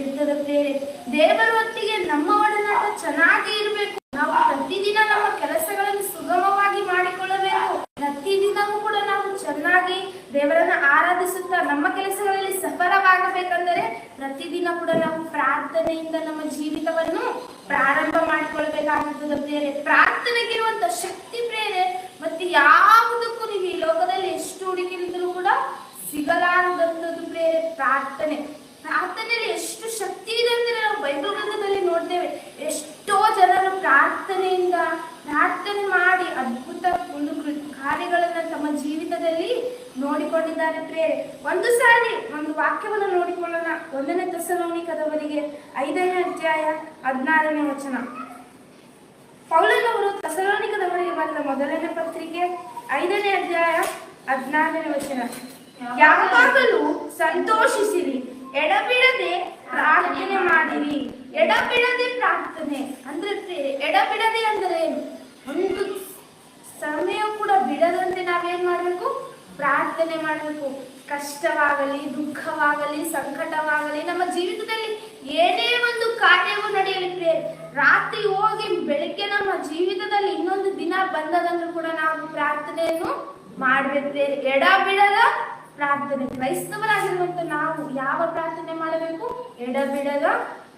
ಇರ್ತದೆ ಬೇರೆ ದೇವರ ಹೊತ್ತಿಗೆ ನಮ್ಮ ಒಡನಾಟ ಚೆನ್ನಾಗಿ ಇರಬೇಕು. ನಾವು ಪ್ರತಿದಿನ ನಮ್ಮ ಕೆಲಸಗಳನ್ನು ಸುಗಮವಾಗಿ ಮಾಡಿಕೊಳ್ಳಬೇಕು. ಪ್ರತಿದಿನವೂ ಕೂಡ ನಾವು ಚೆನ್ನಾಗಿ ದೇವರನ್ನ ಆರಾಧಿಸುತ್ತಾ ನಮ್ಮ ಕೆಲಸಗಳಲ್ಲಿ ಸಫಲವಾಗಬೇಕಂದರೆ ಪ್ರತಿದಿನ ಕೂಡ ನಾವು ಪ್ರಾರ್ಥನೆಯಿಂದ ನಮ್ಮ ಜೀವಿತವನ್ನು ಪ್ರಾರಂಭ ಮಾಡಿಕೊಳ್ಬೇಕಾಗುತ್ತದೆ ಪ್ರೇರೆ ಪ್ರಾರ್ಥನೆಗಿರುವಂತ ಶಕ್ತಿ ಪ್ರೇರೆ ಮತ್ತೆ ಯಾವುದಕ್ಕೂ ನೀವು ಈ ಲೋಕದಲ್ಲಿ ಎಷ್ಟು ಹುಡುಕಿದ್ರು ಕೂಡ ಸಿಗಲಾರದಂತದ್ದು ಪ್ರೇರೆ ಪ್ರಾರ್ಥನೆ. ಪ್ರಾರ್ಥನೆಯಲ್ಲಿ ಎಷ್ಟು ಇದೆ ನಾವು ಬೈಬಲ್ ಗ್ರಂಥದಲ್ಲಿ ನೋಡ್ತೇವೆ. ಎಷ್ಟೋ ಜನರು ಪ್ರಾರ್ಥನೆಯಿಂದ ಪ್ರಾರ್ಥನೆ ಮಾಡಿ ಅದ್ಭುತ ಒಂದು ಕಾರ್ಯಗಳನ್ನ ತಮ್ಮ ಜೀವಿತದಲ್ಲಿ ನೋಡಿಕೊಂಡಿದ್ದಾರೆ ಪ್ರೇರೆ ಒಂದು ಸಾರಿ ಒಂದು ವಾಕ್ಯವನ್ನು ನೋಡಿಕೊಳ್ಳೋಣ. ಒಂದನೇ ತಸಲೋನಿಕದವರಿಗೆ ಐದನೇ ಅಧ್ಯಾಯ ಹದಿನಾರನೇ ವಚನ. ಪೌಲನವರು ತಸಲೋನಿಕದವರಿಗೆ ಬರೆದ ಮೊದಲನೇ ಪತ್ರಿಕೆ ಐದನೇ ಅಧ್ಯಾಯ ಹದಿನಾರನೇ ವಚನ. ಯಾವಾಗಲೂ ಸಂತೋಷಿಸಿರಿ ಎಡಬಿಡದೆ ಪ್ರಾರ್ಥನೆ ಮಾಡಿರಿ. ಎಡಬಿಡದೆ ಪ್ರಾರ್ಥನೆ ಅಂದ್ರೆ ಎಡಬಿಡದೆ ಅಂದ್ರೆ ಒಂದು ಸಮಯ ಕೂಡ ಬಿಡದಂತೆ ನಾವೇನ್ ಮಾಡಬೇಕು? ಪ್ರಾರ್ಥನೆ ಮಾಡಬೇಕು. ಕಷ್ಟವಾಗಲಿ, ದುಃಖವಾಗಲಿ, ಸಂಕಟವಾಗಲಿ, ನಮ್ಮ ಜೀವಿತದಲ್ಲಿ ಏನೇ ಒಂದು ಕಾರ್ಯವು ನಡೆಯಲಿ ರಾತ್ರಿ ಹೋಗಿ ಬೆಳಿಗ್ಗೆ ನಮ್ಮ ಜೀವಿತದಲ್ಲಿ ಇನ್ನೊಂದು ದಿನ ಬಂದದಂದ್ರೂ ಕೂಡ ನಾವು ಪ್ರಾರ್ಥನೆಯನ್ನು ಮಾಡಬೇಕು. ಎಡ ಬಿಡದ ಪ್ರಾರ್ಥನೆ. ಕ್ರೈಸ್ತವರಾಗಿರುವಂತ ನಾವು ಯಾವ ಪ್ರಾರ್ಥನೆ ಮಾಡಬೇಕು? ಎಡಬಿಡದ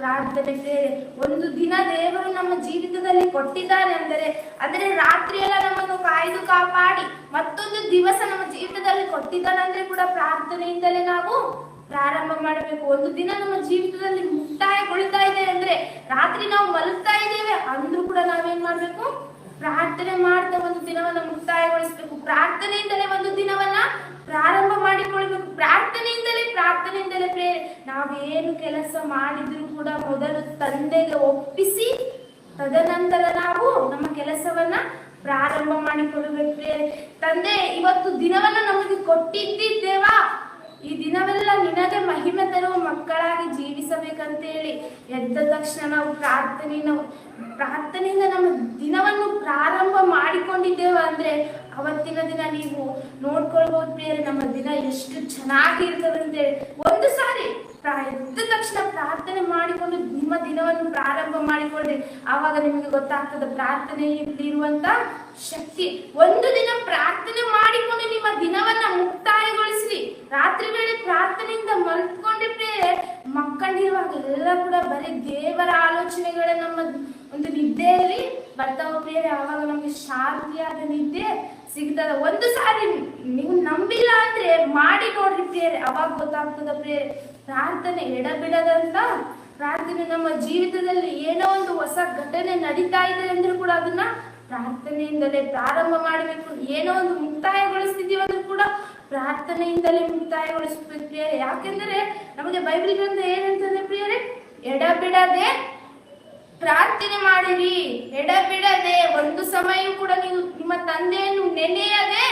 ಪ್ರಾರ್ಥನೆ ಪ್ರೇರೆ ಒಂದು ದಿನ ದೇವರು ನಮ್ಮ ಜೀವಿತದಲ್ಲಿ ಕೊಟ್ಟಿದ್ದಾರೆ ಅಂದರೆ ಅಂದರೆ ರಾತ್ರಿಯೆಲ್ಲ ನಮ್ಮನ್ನು ಕಾಯ್ದು ಕಾಪಾಡಿ, ಮತ್ತೊಂದು ದಿವಸ ನಮ್ಮ ಜೀವಿತದಲ್ಲಿ ಕೊಟ್ಟಿದ್ದಾನೆ ಅಂದ್ರೆ ಕೂಡ ಪ್ರಾರ್ಥನೆಯಿಂದಲೇ ನಾವು ಪ್ರಾರಂಭ ಮಾಡಬೇಕು. ಒಂದು ದಿನ ನಮ್ಮ ಜೀವಿತದಲ್ಲಿ ಮುಕ್ತಾಯಗೊಳ್ತಾ ಇದೆ ಅಂದ್ರೆ, ರಾತ್ರಿ ನಾವು ಮಲಗ್ತಾ ಇದ್ದೇವೆ ಅಂದ್ರೂ ಕೂಡ ನಾವೇನ್ ಮಾಡ್ಬೇಕು? ಪ್ರಾರ್ಥನೆ ಮಾಡ್ತಾ ಒಂದು ದಿನವನ್ನ ಮುಕ್ತಾಯಗೊಳಿಸಬೇಕು. ಪ್ರಾರ್ಥನೆಯಿಂದಲೇ ಒಂದು ದಿನವನ್ನ ಪ್ರಾರಂಭ ಮಾಡಿಕೊಳ್ಬೇಕು ಪ್ರಾರ್ಥನೆಯಿಂದಲೇ ಪ್ರಾರ್ಥನೆಯಿಂದಲೇ ಪ್ರೇ ನಾವೇನು ಕೆಲಸ ಮಾಡಿದ್ರು ಕೂಡ ಮೊದಲು ತಂದೆಗೆ ಒಪ್ಪಿಸಿ, ತದನಂತರ ನಾವು ನಮ್ಮ ಕೆಲಸವನ್ನ ಪ್ರಾರಂಭ ಮಾಡಿಕೊಳ್ಬೇಕು ತಂದೆ, ಇವತ್ತು ದಿನವನ್ನ ನಮಗೆ ಕೊಟ್ಟಿದ್ದೇವಾ ಈ ದಿನವೆಲ್ಲ ನಿನಗೆ ಮಹಿಮೆ ತರುವ ಮಕ್ಕಳಾಗಿ ಜೀವಿಸಬೇಕಂತೇಳಿ ಎದ್ದ ತಕ್ಷಣ ನಾವು ಪ್ರಾರ್ಥನೆ ನಾವು ಪ್ರಾರ್ಥನೆಯಿಂದ ನಮ್ಮ ದಿನವನ್ನು ಪ್ರಾರಂಭ ಮಾಡಿಕೊಂಡಿದ್ದೇವೆ ಅಂದ್ರೆ ಅವತ್ತಿನ ದಿನ ನೀವು ನೋಡ್ಕೊಳ್ಬಹುದು ಬೇರೆ ನಮ್ಮ ದಿನ ಎಷ್ಟು ಚೆನ್ನಾಗಿರ್ತದೆ ಅಂತೇಳಿ. ಒಂದು ಸಾರಿ ಎದ್ದ ತಕ್ಷಣ ಪ್ರಾರ್ಥನೆ ಮಾಡಿಕೊಂಡು ನಿಮ್ಮ ದಿನವನ್ನು ಪ್ರಾರಂಭ ಮಾಡಿಕೊಳ್ಳಿ. ಆವಾಗ ನಿಮಗೆ ಗೊತ್ತಾಗ್ತದೆ ಪ್ರಾರ್ಥನೆಯಲ್ಲಿ ಇರುವಂತ ಶಕ್ತಿ. ಒಂದು ದಿನ ಪ್ರಾರ್ಥನೆ ಮಾಡಿಕೊಂಡು ನಿಮ್ಮ ದಿನವನ್ನ ಮುಕ್ತಾಯಗೊಳಿಸಿ ರಾತ್ರಿ ವೇಳೆ ಪ್ರಾರ್ಥನೆಯಿಂದ ಮಲ್ಕೊಂಡ್ರೆ ಮಕ್ಕಳಿರುವಾಗ ಎಲ್ಲ ಕೂಡ ಬರೀ ದೇವರ ಆಲೋಚನೆಗಳ ನಮ್ಮ ಒಂದು ನಿದ್ದೆಯಲ್ಲಿ ಬರ್ತಾವ ಪ್ರಿಯರೇ. ಆವಾಗ ನಮಗೆ ಶಾಂತಿಯಾದ ನಿದ್ದೆ ಸಿಗ್ತದ. ಒಂದು ಸಾರಿ ನೀವು ನಂಬಿಲ್ಲ ಅಂದ್ರೆ ಮಾಡಿ ನೋಡ್ರಿ ಪ್ರೇರೆ ಅವಾಗ ಗೊತ್ತಾಗ್ತದ ಪ್ರೇರೆ ಪ್ರಾರ್ಥನೆ ಎಡಬಿಡದಂತ ಪ್ರಾರ್ಥನೆ, ನಮ್ಮ ಜೀವಿತದಲ್ಲಿ ಏನೋ ಒಂದು ಹೊಸ ಘಟನೆ ನಡೀತಾ ಇದೆ ಅಂದ್ರೂ ಕೂಡ ಅದನ್ನ ಪ್ರಾರ್ಥನೆಯಿಂದಲೇ ಪ್ರಾರಂಭ ಮಾಡಬೇಕು. ಏನೋ ಒಂದು ಮುಕ್ತಾಯಗೊಳಿಸ್ತಿದೀವಿ ಅಂದ್ರೂ ಕೂಡ ಪ್ರಾರ್ಥನೆಯಿಂದಲೇ ಮುಕ್ತಾಯಗೊಳಿಸ್ಬೇಕು. ಪ್ರಿಯರೇ ಯಾಕೆಂದ್ರೆ ನಮಗೆ ಬೈಬಲ್ ಗ್ರಂಥ ಏನಂತಂದ್ರೆ ಪ್ರಿಯರೇ, ಎಡಬಿಡದೆ ಪ್ರಾರ್ಥನೆ ಮಾಡಿರಿ. ಎಡಬಿಡದೆ ಒಂದು ಸಮಯ ಕೂಡ ನೀವು ನಿಮ್ಮ ತಂದೆಯನ್ನು ನೆನೆಯದೆ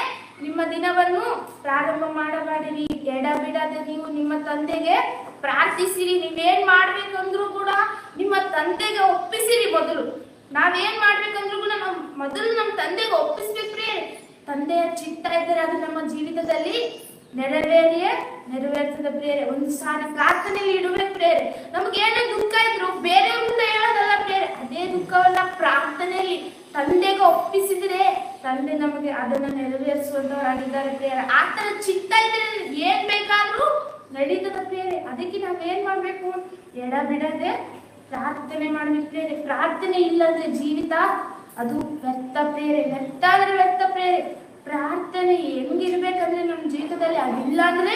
ನಿಮ್ಮ ದಿನವನ್ನು ಪ್ರಾರಂಭ ಮಾಡಬಾಡಿರಿ. ಎಡ ಬಿಡದೆ ನೀವು ನಿಮ್ಮ ತಂದೆಗೆ ಪ್ರಾರ್ಥಿಸಿರಿ. ನೀವೇನ್ ಮಾಡ್ಬೇಕಂದ್ರೂ ಕೂಡ ನಿಮ್ಮ ತಂದೆಗೆ ಒಪ್ಪಿಸಿರಿ ಮೊದಲು. ನಾವೇನ್ ಮಾಡ್ಬೇಕಂದ್ರೂ ಕೂಡ ನಮ್ಮ ಮೊದಲು ನಮ್ಮ ತಂದೆಗೆ ಒಪ್ಪಿಸ್ಬೇಕ್ರಿ. ತಂದೆಯ ಚಿತ್ತ ಇದ್ದರೆ ಅದು ನಮ್ಮ ಜೀವಿತದಲ್ಲಿ ನೆರವೇರಿಯೇ ನೆರವೇರ್ತದ ಪ್ರೇರೆ ಒಂದು ಸಾರಿ ಪ್ರಾರ್ಥನೆಯಲ್ಲಿ ಇಡಬೇಕು ಪ್ರೇರೆ ನಮ್ಗೆ ಏನೇ ದುಃಖ ಇದ್ರು ಬೇರೆ ಮುಂದೆ ಹೇಳೋದಲ್ಲ ಪ್ರೇರೆ ಅದೇ ದುಃಖವನ್ನ ಪ್ರಾರ್ಥನೆಯಲ್ಲಿ. ತಂದೆಗೆ ಒಪ್ಪಿಸಿದ್ರೆ ತಂದೆ ನಮಗೆ ಅದನ್ನ ನೆರವೇರಿಸುವಂತವರಾಗಿದ್ದಾರೆ ಆ ಆತರ ಚಿತ್ತ ಇದ್ರೆ ಏನ್ ಬೇಕಾದ್ರೂ ನಡೀತದ ಪ್ರೇರೆ ಅದಕ್ಕೆ ನಾವೇನ್ ಮಾಡ್ಬೇಕು? ಎಡ ಬಿಡದೆ ಪ್ರಾರ್ಥನೆ ಮಾಡ್ಬೇಕು ಪ್ರೇರೆ ಪ್ರಾರ್ಥನೆ ಇಲ್ಲದ್ರೆ ಜೀವಿತ ಅದು ವ್ಯರ್ಥ ಪ್ರೇರೆ ವ್ಯರ್ಥ ಅಂದ್ರೆ ವ್ಯರ್ಥ ಪ್ರೇರೆ ಪ್ರಾರ್ಥನೆ ಹೆಂಗಿರ್ಬೇಕಂದ್ರೆ ನಮ್ಮ ಜೀವಿತದಲ್ಲಿ ಅದಿಲ್ಲ ಅಂದ್ರೆ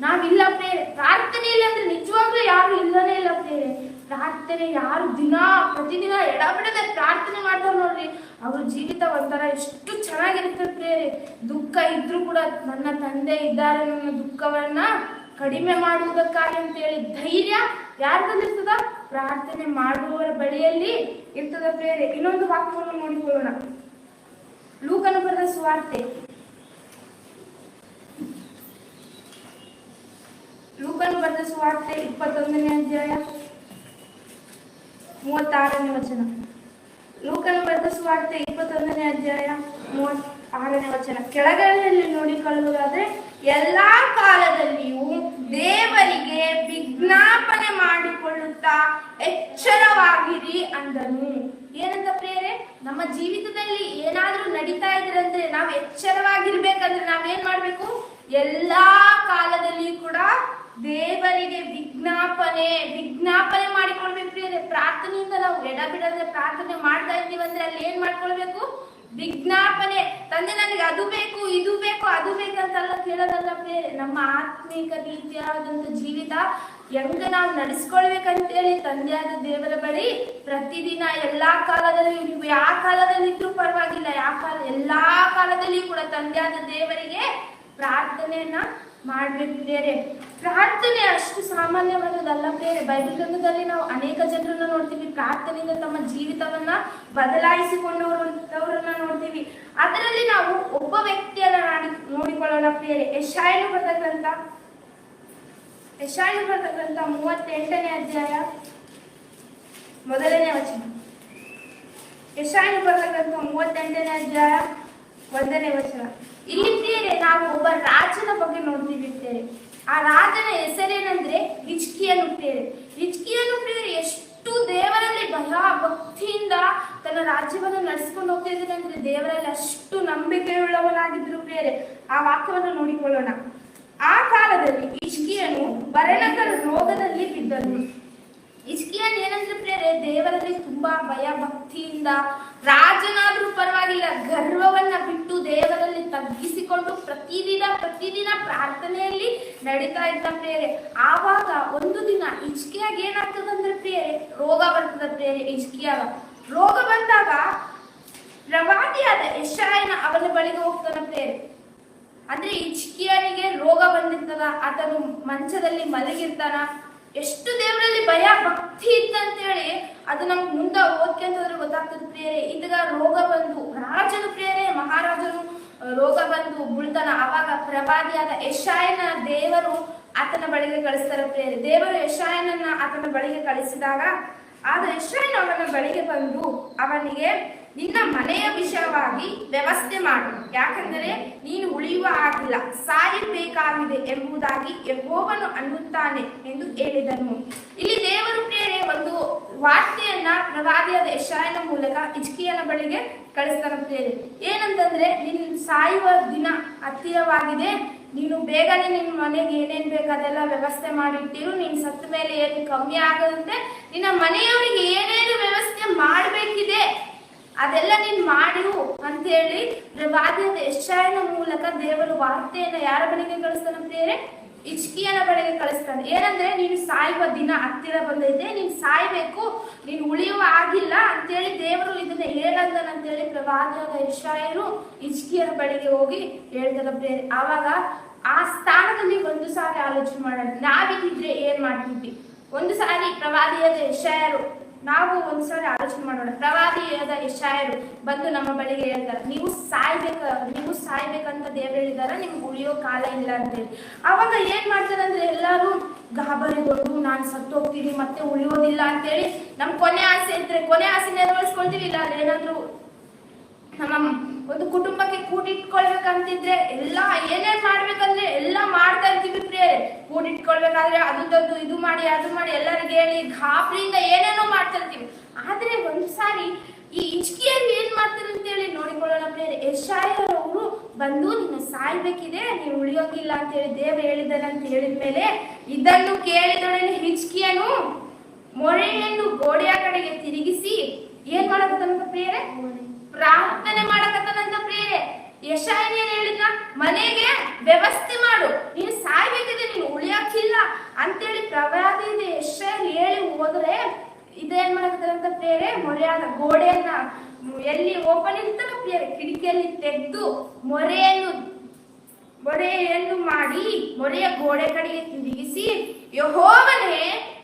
ನಾವಿಲ್ಲ ಪ್ರೇರೆ ಪ್ರಾರ್ಥನೆ ಇಲ್ಲ ಅಂದ್ರೆ ನಿಜವಾಗ್ಲೂ ಯಾರು ಇಲ್ಲನೇ ಇಲ್ಲ ಪ್ರೇರೆ ಪ್ರಾರ್ಥನೆ ಯಾರು ದಿನ ಪ್ರತಿದಿನ ಎಡಬಿಡದೆ ಪ್ರಾರ್ಥನೆ ಮಾಡ್ತಾರೆ ನೋಡ್ರಿ. ಅವ್ರ ಜೀವಿತ ಒಂಥರ ಎಷ್ಟು ಚೆನ್ನಾಗಿರುತ್ತೆ ಪ್ರೇರಿ ದುಃಖ ಇದ್ರೂ ಕೂಡ ನನ್ನ ತಂದೆ ಇದ್ದಾರೆ, ನನ್ನ ದುಃಖವನ್ನ ಕಡಿಮೆ ಮಾಡುವುದಕ್ಕಾಗಿ ಅಂತ ಹೇಳಿ ಧೈರ್ಯ ಯಾರು ತಂದಿರ್ತದ ಪ್ರಾರ್ಥನೆ ಮಾಡುವವರ ಬಳಿಯಲ್ಲಿ ಇರ್ತದ ಪ್ರೇರೆ ಇನ್ನೊಂದು ವಾಕ್ಯವನ್ನು ನೋಡಿಕೊಳ್ಳೋಣ. ಲೂಕನ ಬರೆದ ಸುವಾರ್ತೆ. ಲೂಕನು ಬರೆದ ಸುವಾರ್ತೆ ಇಪ್ಪತ್ತೊಂದನೇ ಅಧ್ಯಾಯ. ಮೂವತ್ತಾರನೇ ವಚನ. ಲೂಕನ ಬರೆದ ಸುವಾರ್ತೆ ಇಪ್ಪತ್ತೊಂದನೇ ಅಧ್ಯಾಯ ಮೂವತ್ತಾರನೇ ವಚನ. ಕೆಳಗಡೆಯಲ್ಲಿ ನೋಡಿಕೊಳ್ಳುವುದಾದ್ರೆ ಎಲ್ಲಾ ಕಾಲದಲ್ಲಿಯೂ ದೇವರಿಗೆ ವಿಜ್ಞಾಪನೆ ಮಾಡಿಕೊಳ್ಳುತ್ತಾ ಎಚ್ಚರವಾಗಿರಿ ಅಂದನು. ಏನಂತ ಪ್ರೇರೆ ನಮ್ಮ ಜೀವಿತದಲ್ಲಿ ಏನಾದ್ರೂ ನಡೀತಾ ಇದ್ರಂದ್ರೆ ನಾವು ಎಚ್ಚರವಾಗಿರ್ಬೇಕಂದ್ರೆ ನಾವೇನ್ ಮಾಡ್ಬೇಕು? ಎಲ್ಲಾ ಕಾಲದಲ್ಲಿ ಕೂಡ ದೇವರಿಗೆ ವಿಜ್ಞಾಪನೆ ವಿಜ್ಞಾಪನೆ ಪ್ರಿಯರೇ ಪ್ರಾರ್ಥನೆಯಿಂದ ನಾವು ಎಡ ಬಿಡದೆ ಪ್ರಾರ್ಥನೆ ಮಾಡ್ತಾ ಇದ್ದೀವಿ ಅಂದ್ರೆ ಅಲ್ಲಿ ಏನ್ ಮಾಡ್ಕೊಳ್ಬೇಕು? ವಿಜ್ಞಾಪನೆ. ತಂದೆ ನನಗೆ ಅದು ಬೇಕು, ಇದು ಬೇಕು, ಅದು ಬೇಕಂತೆಲ್ಲ ಕೇಳೋದಲ್ಲ ನಮ್ಮ ಆತ್ಮೀಕ ರೀತಿಯಾದಂತ ಜೀವಿತ ಹೆಂಗ ನಾವು ನಡೆಸ್ಕೊಳ್ಬೇಕಂತೇಳಿ ತಂದೆಯಾದ ದೇವರ ಬಳಿ ಪ್ರತಿದಿನ ಎಲ್ಲಾ ಕಾಲದಲ್ಲಿ ನೀವು ಯಾವ ಕಾಲದಲ್ಲಿ ಇದ್ರೂ ಪರವಾಗಿಲ್ಲ. ಯಾವ ಕಾಲ ಎಲ್ಲಾ ಕಾಲದಲ್ಲಿ ಕೂಡ ತಂದೆಯಾದ ದೇವರಿಗೆ ಪ್ರಾರ್ಥನೆಯನ್ನ ಮಾಡ್ಬೇಕು ಬೇರೆ ಪ್ರಾರ್ಥನೆ ಅಷ್ಟು ಸಾಮಾನ್ಯವಾದದಲ್ಲ ಬೇರೆ. ಬೈಬಲ್ ಗ್ರಂಥದಲ್ಲಿ ನಾವು ಅನೇಕ ಜನರನ್ನ ನೋಡ್ತೀವಿ. ಪ್ರಾರ್ಥನೆಯಿಂದ ತಮ್ಮ ಜೀವಿತವನ್ನ ಬದಲಾಯಿಸಿಕೊಂಡವರನ್ನ ನೋಡ್ತೀವಿ. ಅದರಲ್ಲಿ ನಾವು ಒಬ್ಬ ವ್ಯಕ್ತಿಯನ್ನ ನಾಡಿ, ನೋಡಿಕೊಳ್ಳೋಣ ಬೇರೆ. ಯಶಾಯನು ಬರೆದ ಗ್ರಂಥ ಯಶಾಯನು ಬರೆದ ಮೂವತ್ತೆಂಟನೇ ಅಧ್ಯಾಯ ಮೊದಲನೇ ವಚನ. ಯಶಾಯನು ಬರೆದ ಗ್ರಂಥ ಮೂವತ್ತೆಂಟನೇ ಅಧ್ಯಾಯ ಒಂದನೇ ವಚನ. ಇಲ್ಲಿ ಪ್ರಿಯರೇ ನಾವು ಒಬ್ಬ ರಾಜನ ಬಗ್ಗೆ ಪ್ರಿಯರೇ ಆ ರಾಜನ ಹೆಸರೇನಂದ್ರೆ ಹಿಚ್ಕಿಯನು ಪ್ರಿಯರೇ ಹಿಚ್ಕಿಯನು ಹುಟ್ಟಿದರೆ ಎಷ್ಟು ದೇವರಲ್ಲಿ ಭಯ ಭಕ್ತಿಯಿಂದ ತನ್ನ ರಾಜ್ಯವನ್ನು ನಡೆಸ್ಕೊಂಡು ಹೋಗ್ತಾ ಇದ್ದಾನೆ ಅಂದ್ರೆ ದೇವರಲ್ಲಿ ಅಷ್ಟು ನಂಬಿಕೆಯುಳ್ಳವನಾಗಿದ್ರು ಪ್ರಿಯರೇ ಆ ವಾಕ್ಯವನ್ನು ನೋಡಿಕೊಳ್ಳೋಣ. ಆ ಕಾಲದಲ್ಲಿ ಇಷ್ಕಿಯನು ಭರಣಕ ರೋಗದಲ್ಲಿ ಬಿದ್ದನು. ಇಸ್ಕಿಯನ್ ಏನಂದ್ರೆ ಪ್ರೇರೆ ದೇವರಲ್ಲಿ ತುಂಬಾ ಭಯ ಭಕ್ತಿಯಿಂದ ರಾಜನಾದ್ರೂ ಪರವಾಗಿಲ್ಲ, ಗರ್ವವನ್ನ ಬಿಟ್ಟು ದೇವರಲ್ಲಿ ತಗ್ಗಿಸಿಕೊಂಡು ಪ್ರತಿದಿನ ಪ್ರತಿದಿನ ಪ್ರಾರ್ಥನೆಯಲ್ಲಿ ನಡೀತಾ ಇದ್ದ ಪ್ರೇರೆ ಆವಾಗ ಒಂದು ದಿನ ಇಚ್ಕಿಯಾಗ ಏನಾಗ್ತದಂದ್ರೆ ಪ್ರೇರೆ ರೋಗ ಬರ್ತದ ಪ್ರೇರೆ ಇಚ್ಕಿಯಾಗ ರೋಗ ಬಂದಾಗ ಪ್ರವಾದಿಯಾದ ಯಶಾಯನ ಅವನ ಬಳಿಗೆ ಹೋಗ್ತಾನ ಪ್ರೇರೆ ಅಂದ್ರೆ ಇಚ್ಕಿಯನಿಗೆ ರೋಗ ಬಂದಿರ್ತದ, ಆತನು ಮಂಚದಲ್ಲಿ ಮಲಗಿರ್ತಾನ ಎಷ್ಟು ದೇವರಲ್ಲಿ ಭಯ, ಭಕ್ತಿ ಇತ್ತಂತೇಳಿ ಅದು ನಮ್ಗೆ ಮುಂದೆ ಓದ್ಕೊಂತಂದ್ರೆ ಗೊತ್ತಾಗ್ತದೆ ಪ್ರಿಯರೇ. ಇದಾಗ ರೋಗ ಬಂದು, ರಾಜನು ಪ್ರಿಯರೇ, ಮಹಾರಾಜನು ರೋಗ ಬಂದು ಬುಳ್ತಾನ ಅವಾಗ ಪ್ರಭಾದಿಯಾದ ಯಶಾಯನ ದೇವರು ಆತನ ಬಳಿಗೆ ಕಳಿಸ್ತಾರೆ ಪ್ರಿಯರೇ. ದೇವರು ಯಶಾಯನನ್ನ ಆತನ ಬಳಿಗೆ ಕಳಿಸಿದಾಗ ಆದ ಯಶಾಯನ ಅವನ ಬಳಿಗೆ ಬಂದು ಅವನಿಗೆ ನಿನ್ನ ಮನೆಯ ವಿಷಯವಾಗಿ ವ್ಯವಸ್ಥೆ ಮಾಡು. ಯಾಕೆಂದರೆ ನೀನು ಉಳಿಯುವ ಆಗಿಲ್ಲ ಸಾಯಬೇಕಾಗಿದೆ ಎಂಬುದಾಗಿ ಯೆಹೋವನು ಅನ್ನುತ್ತಾನೆ ಎಂದು ಹೇಳಿದನು. ಇಲ್ಲಿ ದೇವರು ಪ್ರೇರೆ ಒಂದು ವಾರ್ತೆಯನ್ನ ಪ್ರವಾದಿಯಾದ ಯಶಾಯನ ಮೂಲಕ ಇಜ್ಕಿಯನ ಬಳಿಗೆ ಕಳಿಸ್ತಾರ ಏನಂತಂದ್ರೆ, ನಿನ್ ಸಾಯುವ ದಿನ ಹತ್ತಿರವಾಗಿದೆ ನೀನು ಬೇಗನೆ ನಿನ್ನ ಮನೆಗೆ ಏನೇನ್ ಬೇಕು ಅದೆಲ್ಲ ವ್ಯವಸ್ಥೆ ಮಾಡಿಟ್ಟಿರು, ನೀನ್ ಸತ್ತ ಮೇಲೆ ಏನು ಕಮ್ಮಿ ಆಗದಂತೆ, ನಿನ್ನ ಮನೆಯವರಿಗೆ ಏನೇನು ವ್ಯವಸ್ಥೆ ಮಾಡಬೇಕಿದೆ ಅದೆಲ್ಲ ನೀನ್ ಮಾಡು ಅಂತ ಹೇಳಿ ಪ್ರವಾದಿಯಾದ ಯಶಾಯನ ಮೂಲಕ ದೇವರು ವಾರ್ತೆಯನ್ನ ಯಾರ ಬಳಿಗೆ ಕಳಿಸ್ತಾನ ಹೇಳಿ ಇಚ್ಕಿಯನ ಬಳಿಗೆ ಕಳಿಸ್ತಾನೆ. ಏನಂದ್ರೆ, ನೀನು ಸಾಯುವ ದಿನ ಹತ್ತಿರ ಬಂದೈತೆ, ನೀನ್ ಸಾಯ್ಬೇಕು, ನೀನ್ ಉಳಿಯುವ ಆಗಿಲ್ಲ ಅಂತೇಳಿ ದೇವರು ಇದನ್ನ ಅಂತ ಹೇಳಿ ಪ್ರವಾದಿಯಾದ ಯಶಾಯರು ಇಚ್ಕಿಯನ ಬಳಿಗೆ ಹೋಗಿ ಹೇಳ್ತಾರ ಬೇರೆ ಆವಾಗ ಆ ಸ್ಥಾನದಲ್ಲಿ ಒಂದು ಸಾರಿ ಆಲೋಚನೆ ಮಾಡೋಣ. ನಾವಿದ್ರೆ ಏನ್ ಮಾಡ್ತಿದ್ವಿ? ಒಂದು ಸಾರಿ ಪ್ರವಾದಿಯಾದ ಯಶಾಯರು ನಾವು ಒಂದ್ಸಾರಿ ಆಲೋಚನೆ ಮಾಡೋಣ. ಪ್ರವಾದಿಯಾದ ಯಶಾಯರು ಬಂದು ನಮ್ಮ ಬಳಿಗೆ ಹೇಳ್ತಾರೆ, ನೀವು ಸಾಯ್ಬೇಕ, ನೀವು ಸಾಯ್ಬೇಕಂತ ದೇವ್ರು ಹೇಳಿದಾರ, ನಿಮ್ಗೆ ಉಳಿಯೋ ಕಾಲ ಇಲ್ಲ ಅಂತೇಳಿ. ಅವಾಗ ಏನ್ ಮಾಡ್ತಾರೆ ಅಂದ್ರೆ ಎಲ್ಲಾರು, ಗಾಬರಿಗೊಂಡು, ನಾನ್ ಸತ್ತು ಹೋಗ್ತೀನಿ ಮತ್ತೆ ಉಳಿಯೋದಿಲ್ಲ ಅಂತೇಳಿ ನಮ್ ಕೊನೆ ಆಸೆ ಇದ್ರೆ, ಕೊನೆ ಆಸೆ ನೆರವೇರಿಸ್ಕೊಳ್ತೀವಿ ಇಲ್ಲ ಅಂದ್ರೆ ಏನಾದ್ರು ನಮ್ಮ ಒಂದು ಕುಟುಂಬಕ್ಕೆ ಕೂಡಿಟ್ಕೊಳ್ಬೇಕಂತಿದ್ರೆ, ಎಲ್ಲಾ ಏನೇನ್ ಮಾಡ್ಬೇಕಂದ್ರೆ, ಎಲ್ಲಾ ಮಾಡ್ತಾ ಇರ್ತೀವಿ ಪ್ರೇ ಕೂಡಿಟ್ಕೊಳ್ಬೇಕಾದ್ರೆ ಅದು ತಂದು ಇದು ಮಾಡಿ, ಅದು ಮಾಡಿ ಎಲ್ಲರಿಗೆ ಹೇಳಿ ಗಾಬರಿಯಿಂದ ಏನೇನೋ ಮಾಡ್ತಿರ್ತೀವಿ. ಆದ್ರೆ ಒಂದ್ಸಾರಿ ಈ ಇಂಚಿಕೆಯಲ್ಲಿ ಏನ್ ಮಾಡ್ತಾರೆ ಅಂತೇಳಿ ನೋಡಿಕೊಳ್ಳೋಣ ಪ್ರಿಯರೇ. ಯಶಾಯರವರು ಬಂದು, ನಿನ್ನ ಸಾಯ್ಬೇಕಿದೆ, ನೀನು ಉಳಿಯೋಗಿಲ್ಲ ಅಂತೇಳಿ ದೇವ್ರು ಹೇಳಿದ್ದಾನೆ ಅಂತ ಹೇಳಿದ್ಮೇಲೆ ಇದನ್ನು ಕೇಳಿದೊಡನೆ ಹಿಚ್ಕಿಯನು ಮೊರೆಯನ್ನು ಗೋಡೆಯ ಕಡೆಗೆ ತಿರುಗಿಸಿ ಏನ್ ಮಾಡಕತ್ತಂತ ಪ್ರೇರೆ ಪ್ರಾರ್ಥನೆ ಮಾಡಕತ್ತನಂತ ಪ್ರಿಯರೇ. ಯಶಾಯನ ಏನ್ ಹೇಳಿದ್ನ, ಮನೆಗೆ ವ್ಯವಸ್ಥೆ ಮಾಡು. ನೀನು ಸಾಯ್ಬೇಕಿದೆ, ನೀನು ಉಳಿಯಾಕಿಲ್ಲ ಅಂತೇಳಿ ಪ್ರವಾದಿಯಿಂದ ಯಶಾಯನ್ ಹೇಳಿ ಹೋದ್ರೆ ಇದೇನ್ ಅಂತ ಪ್ರಿಯರೇ ಮೊರೆಯಾದ ಗೋಡೆಯನ್ನ ಎಲ್ಲಿ ಓಪನ್ ಇರ್ತಲ್ಲ ಪ್ರಿಯರೇ, ಕಿಟಕಿಯಲ್ಲಿ ತೆಗೆದು ಮೊರೆಯನ್ನು ಮೊರೆಯನ್ನು ಮಾಡಿ ಮೊರೆಯ ಗೋಡೆ ಕಡೆಗೆ ತಿರುಗಿಸಿ, ಯಹೋವನೇ,